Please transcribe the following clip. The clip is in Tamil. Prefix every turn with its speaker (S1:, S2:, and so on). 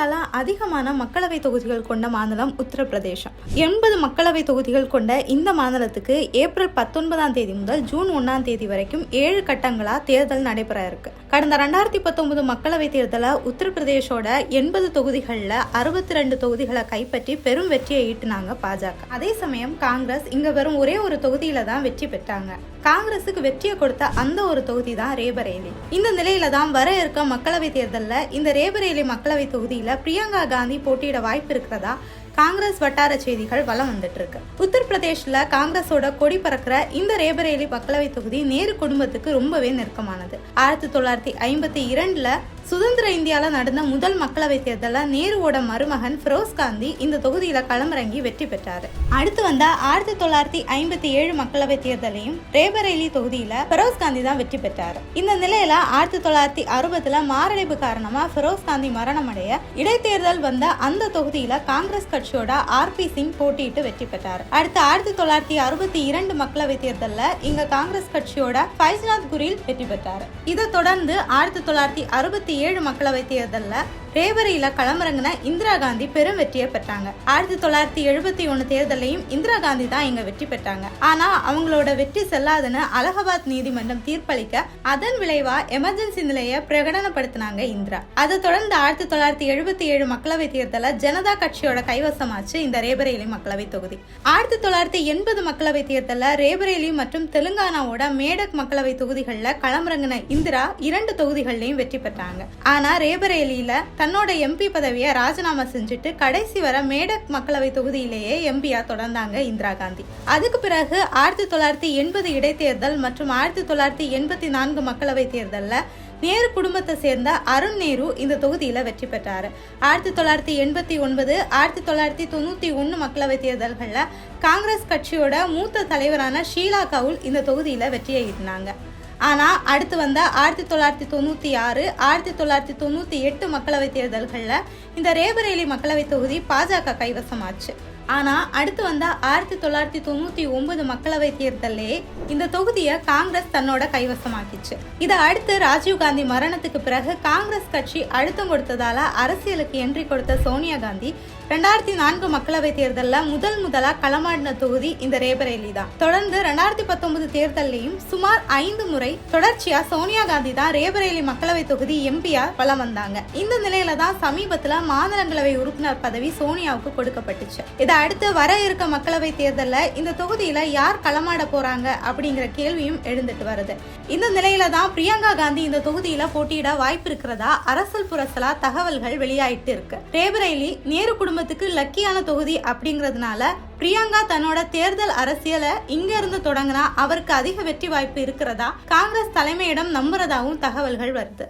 S1: இந்தியாவில் அதிகமான மக்களவை தொகுதிகள் கொண்ட மாநிலம் உத்தரப்பிரதேசம். எண்பது மக்களவை தொகுதிகள் கொண்ட இந்த மாநிலத்துக்கு ஏப்ரல் பத்தொன்பதாம் தேதி முதல் ஜூன் ஒன்றாம் தேதி வரைக்கும் ஏழு கட்டங்களாக தேர்தல் நடைபெற இருக்கு. கடந்த ரெண்டாயிரத்தி பத்தொன்பது மக்களவை தேர்தலில் உத்தரப்பிரதேஷோட எண்பது தொகுதிகளில் அறுபத்தி ரெண்டு தொகுதிகளை கைப்பற்றி பெரும் வெற்றியை ஈட்டினாங்க பாஜக. அதே சமயம் காங்கிரஸ் இங்க வெறும் ஒரே ஒரு தொகுதியில தான் வெற்றி பெற்றாங்க. காங்கிரஸுக்கு வெற்றியை கொடுத்த அந்த ஒரு தொகுதி தான் ரேபரேலி. இந்த நிலையில தான் வர இருக்க மக்களவை தேர்தலில் இந்த ரேபரேலி மக்களவை தொகுதியில் பிரியங்கா காந்தி போட்டியிட வாய்ப்பு இருக்கிறதா? காங்கிரஸ் வட்டார செய்திகள் வலம் வந்துட்டு இருக்கு உத்தரப்பிரதேஷ்ல காங்கிரஸோட கொடி பறக்கிற இந்த ரேபரேலி மக்களவை தொகுதி நேரு குடும்பத்துக்கு ரொம்பவே நெருக்கமானது. ஆயிரத்தி தொள்ளாயிரத்தி ஐம்பத்தி இரண்டுல சுதந்திர இந்தியால நடந்த முதல் மக்களவை தேர்தலில் நேருவோட மருமகன் ஃபிரோஸ் காந்தி இந்த தொகுதியில களமிறங்கி வெற்றி பெற்றாரு. அடுத்து வந்த ஆயிரத்தி தொள்ளாயிரத்தி ஐம்பத்தி ஏழு மக்களவை தேர்தலையும் ரேபரேலி தொகுதியில ஃபிரோஸ் காந்தி தான் வெற்றி பெற்றார். இந்த நிலையில ஆயிரத்தி தொள்ளாயிரத்தி அறுபதுல மாரடைப்பு காரணமா ஃபிரோஸ் காந்தி மரணமடைய இடைத்தேர்தல் வந்த அந்த தொகுதியில காங்கிரஸ் கட்சியோட ஆர் பி சிங் போட்டியிட்டு வெற்றி பெற்றார். அடுத்து ஆயிரத்தி தொள்ளாயிரத்தி அறுபத்தி இரண்டு மக்களவை தேர்தலில் இங்க காங்கிரஸ் கட்சியோட ஃபைஸ்நாத் குரில் வெற்றி பெற்றார். இதை தொடர்ந்து ஆயிரத்தி தொள்ளாயிரத்தி அறுபத்தி இருபத்தி ஏழு மக்களவை தேர்தலில் ரேபரியில களமிறங்கின இந்திரா காந்தி பெரும் வெற்றியை பெற்றாங்க. ஆயிரத்தி தொள்ளாயிரத்தி எழுபத்தி ஒன்னு தேர்தலையும் இந்திரா காந்தி தான் இங்க வெற்றி பெற்றாங்க. ஆனா அவங்களோட வெற்றி செல்லாதுன்னு அலகாபாத் நீதிமன்றம் தீர்ப்பளிக்க அதன் விளைவா எமர்ஜென்சி நிலையை பிரகடனப்படுத்தினாங்க இந்திரா. அதை தொடர்ந்து ஆயிரத்தி தொள்ளாயிரத்தி எழுபத்தி ஏழு மக்களவை தேர்தல ஜனதா கட்சியோட கைவசமாச்சு இந்த ரேபரேலி மக்களவை தொகுதி. ஆயிரத்தி தொள்ளாயிரத்தி எண்பது மக்களவை தேர்தலில் ரேபரேலி மற்றும் தெலுங்கானாவோட மேடக் மக்களவை தொகுதிகளில் களமிறங்கின இந்திரா இரண்டு தொகுதிகள்லையும் வெற்றி பெற்றாங்க. ஆனா ரேபரேலியில தன்னோட எம்பி பதவியை ராஜினாமா செஞ்சுட்டு கடைசி வர மேடக் மக்களவை தொகுதியிலேயே எம்பியா தொடர்ந்தாங்க இந்திரா காந்தி. அதுக்கு பிறகு ஆயிரத்தி தொள்ளாயிரத்தி எண்பது இடைத்தேர்தல் மற்றும் ஆயிரத்தி தொள்ளாயிரத்தி எண்பத்தி நான்கு மக்களவை தேர்தலில் நேரு குடும்பத்தை சேர்ந்த அருண் நேரு இந்த தொகுதியில் வெற்றி பெற்றார். ஆயிரத்தி தொள்ளாயிரத்தி எண்பத்தி ஒன்பது ஆயிரத்தி தொள்ளாயிரத்தி தொண்ணூற்றி ஒன்று மக்களவை தேர்தல்களில் காங்கிரஸ் கட்சியோட மூத்த தலைவரான ஷீலா கவுல் இந்த தொகுதியில் வெற்றியை ஈட்டினாங்க. ஆனால் அடுத்து வந்த ஆயிரத்தி தொள்ளாயிரத்தி தொண்ணூற்றி ஆறு ஆயிரத்தி தொள்ளாயிரத்தி தொண்ணூற்றி எட்டு மக்களவைத் தேர்தல்களில் இந்த ரேபரேலி மக்களவைத் தொகுதி பாஜக கைவசமாச்சு. ஆனால் அடுத்து வந்த ஆயிரத்தி தொள்ளாயிரத்தி தொண்ணூற்றி ஒன்பது மக்களவை தேர்தலே இந்த தொகுதியை காங்கிரஸ் தன்னோட கைவசமாக்கிச்சு. இதை அடுத்து ராஜீவ்காந்தி மரணத்துக்கு பிறகு காங்கிரஸ் கட்சி அழுத்தம் கொடுத்ததால அரசியலுக்கு என்ட்ரி கொடுத்த சோனியா காந்தி ரெண்டாயிரத்தி நான்கு மக்களவை தேர்தலில் முதல் முதலாக களமாடின தொகுதி இந்த ரேபரேலி தான். தொடர்ந்து ரெண்டாயிரத்தி பத்தொன்பது தேர்தலையும் சுமார் ஐந்து முறை தொடர்ச்சியா சோனியா காந்தி தான் ரேபரேலி மக்களவை தொகுதி எம்பியா வலம் வந்தாங்க. இந்த நிலையில தான் சமீபத்தில் மாநிலங்களவை உறுப்பினர் பதவி சோனியாவுக்கு கொடுக்கப்பட்டுச்சு. இதை அடுத்து வர இருக்க மக்களவை தேர்தலில் இந்த தொகுதியில் யார் களமாட போகிறாங்க அப்படிங்கிற கேள்வியும் எழுந்துட்டு வருது. இந்த நிலையில தான் பிரியங்கா காந்தி இந்த தொகுதியில் போட்டியிட வாய்ப்பு இருக்கிறதா அரசல் புரசலா தகவல்கள் வெளியாயிட்டு இருக்கு. ரேபரேலி நேரு குடும்பத்துக்கு லக்கியான தொகுதி அப்படிங்கிறதுனால பிரியங்கா தன்னோட தேர்தல் அரசியலை இங்க இருந்து தொடங்கினா அவருக்கு அதிக வெற்றி வாய்ப்பு இருக்கிறதா காங்கிரஸ் தலைமையிடம் நம்புறதாகவும் தகவல்கள் வருது.